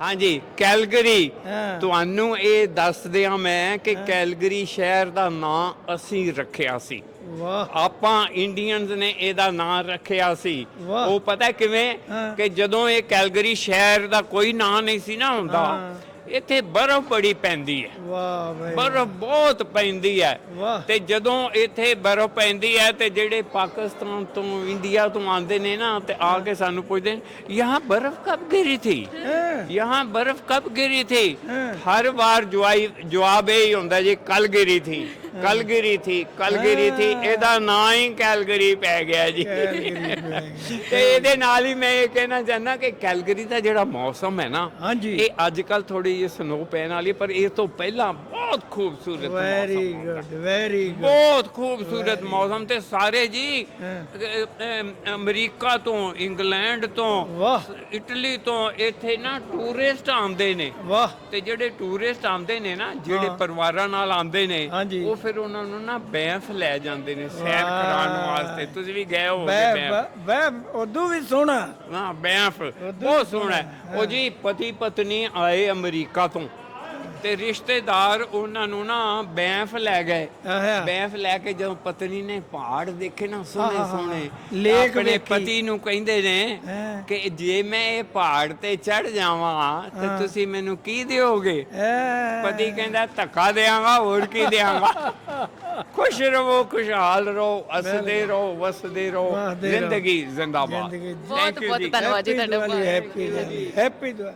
ਹਾਂਜੀ ਕੈਲਗਰੀ। ਹਾਂ। ਤੁਹਾਨੂੰ ਇਹ ਦੱਸ ਦਿਆਂ ਮੈਂ ਕਿ ਕੈਲਗਰੀ ਸ਼ਹਿਰ ਦਾ ਨਾਂ ਅਸੀਂ ਰੱਖਿਆ ਸੀ। ਵਾਹ। ਆਪਾਂ ਇੰਡੀਅਨਸ ਨੇ ਇਹਦਾ ਨਾਂ ਰੱਖਿਆ ਸੀ। ਵਾਹ। ਉਹ ਪਤਾ ਕਿਵੇਂ? ਹਾਂ। ਕਿ ਜਦੋਂ ਇਹ ਕੈਲਗਰੀ ਸ਼ਹਿਰ ਦਾ ਕੋਈ ਨਾਂ ਨਹੀਂ ਸੀ ਨਾ ਹੁੰਦਾ ਹਾਂ। ਇੱਥੇ ਬਰਫ਼ ਬੜੀ ਪੈਂਦੀ ਹੈ। ਵਾਹ ਬਰਫ਼ ਬਹੁਤ ਪੈਂਦੀ ਹੈ। ਵਾਹ। ਤੇ ਜਦੋਂ ਇੱਥੇ ਬਰਫ਼ ਪੈਂਦੀ ਹੈ ਤੇ ਜਿਹੜੇ ਪਾਕਿਸਤਾਨ ਤੋਂ ਇੰਡੀਆ ਤੋਂ ਆਉਂਦੇ ਨੇ ਨਾ ਤੇ ਆ ਕੇ ਸਾਨੂੰ ਪੁੱਛਦੇ ਨੇ ਯਹਾਂ ਬਰਫ਼ ਕਬ ਗਿਰੀ ਥੀ ਹੈਂ। यहाँ बर्फ कब गिरी थी हाँ। हर बार जवाब जवाब यही होता जी कल गिरी थी कल गिरी थी कल गिरी थी ਇਹਦਾ ਨਾਂ ਹੀ ਕੈਲਗਰੀ ਪੈ ਗਿਆ ਜੀ ਕੈਲਗਰੀ ਪੈ ਗਿਆ। ਤੇ ਇਹਦੇ ਨਾਲ ਹੀ ਮੈਂ ਇਹ ਕਹਿਣਾ ਚਾਹੁੰਦਾ ਕਿ ਕੈਲਗਰੀ ਦਾ ਜਿਹੜਾ ਮੌਸਮ ਹੈ ਨਾ ਹਾਂਜੀ ਇਹ ਅੱਜ ਕੱਲ ਥੋੜੀ ਜਿਹੀ ਸਨੋ ਪੈਣ ਵਾਲੀ ਹੈ, ਪਰ ਇਹ ਤੋਂ ਪਹਿਲਾਂ ਬਹੁਤ ਖੂਬਸੂਰਤ ਵੈਰੀ ਮੌਸਮ ਹੁੰਦਾ ਗੁੱਡ ਵੈਰੀ ਗੁੱਡ ਬਹੁਤ ਖੂਬਸੂਰਤ ਮੌਸਮ ਤੇ ਸਾਰੇ ਜੀ ਹਾਂ। ਅ, ਅ, ਅਮਰੀਕਾ ਤੋਂ ਇੰਗਲੈਂਡ ਤੋਂ ਵਾਹ ਇਟਲੀ ਤੋਂ ਇੱਥੇ ਨਾ ਟੂਰਿਸਟ ਆਉਂਦੇ ਨੇ ਵਾਹ ਤੇ ਜਿਹੜੇ ਟੂਰਿਸਟ ਆਉਂਦੇ ਨੇ ਨਾ ਜਿਹੜੇ। ਪਰਿਵਾਰਾਂ ਨਾਲ ਆਉਂਦੇ ਨੇ ਹਾਂਜੀ। ਉਹ ਫਿਰ ਉਹਨਾਂ ਨੂੰ ਨਾ ਬੈਂਫ ਲੈ ਜਾਂਦੇ ਨੇ ਸੈਰ ਵਾਹ। ਕਰਾਉਣ ਵਾਸਤੇ ਤੁਸੀਂ ਵੀ ਗਏ ਹੋ ਬੈ ਬੈਂਫ ਬੈ ਉਦੋਂ ਵੀ ਸੋਹਣਾ ਬੈਂਫ ਵੀ ਬਹੁਤ ਸੋਹਣਾ ਹੈ। ਉਹ ਜੀ ਪਤੀ ਪਤਨੀ ਆਏ ਅਮਰੀਕਾ ਤੋਂ ਤੇ ਰਿਸ਼ਤੇਦਾਰ ਉਹਨਾਂ ਨੂੰ ਨਾ ਬੈਂਫ ਲੈ ਗਏ। ਬੈਂਫ ਲੈ ਕੇ ਜਦੋਂ ਪਤਨੀ ਨੇ ਪਹਾੜ ਦੇਖੇ ਨਾ ਸੋਹਣੇ ਸੋਹਣੇ ਲੇਕ ਆਪਣੇ। ਪਤੀ ਨੂੰ ਕਹਿੰਦੇ ਨੇ। ਕਿ ਜੇ ਮੈਂ ਇਹ ਪਹਾੜ ਤੇ ਚੜ ਜਾਵਾਂ ਤੇ। ਤੁਸੀਂ ਮੈਨੂੰ ਕੀ ਦਿਓਗੇ? ਪਤੀ ਕਹਿੰਦਾ ਧੱਕਾ ਦੇਵਾਂਗਾ ਹੋਰ ਕੀ ਦੇਵਾਂਗਾ ਖੁਸ਼ ਰਹੋ ਖੁਸ਼ਹਾਲ ਰਹੋ ਹੱਸਦੇ ਰਹੋ ਵਸਦੇ ਰਹੋ। ਜ਼ਿੰਦਗੀ ਜ਼ਿੰਦਾਬਾਦ। ਬਹੁਤ ਬਹੁਤ। ਧੰਨਵਾਦ ਜੀ ਤੁਹਾਡਾ ਹੈਪੀ ਹੈਪੀ ਦੀਵਾਲੀ।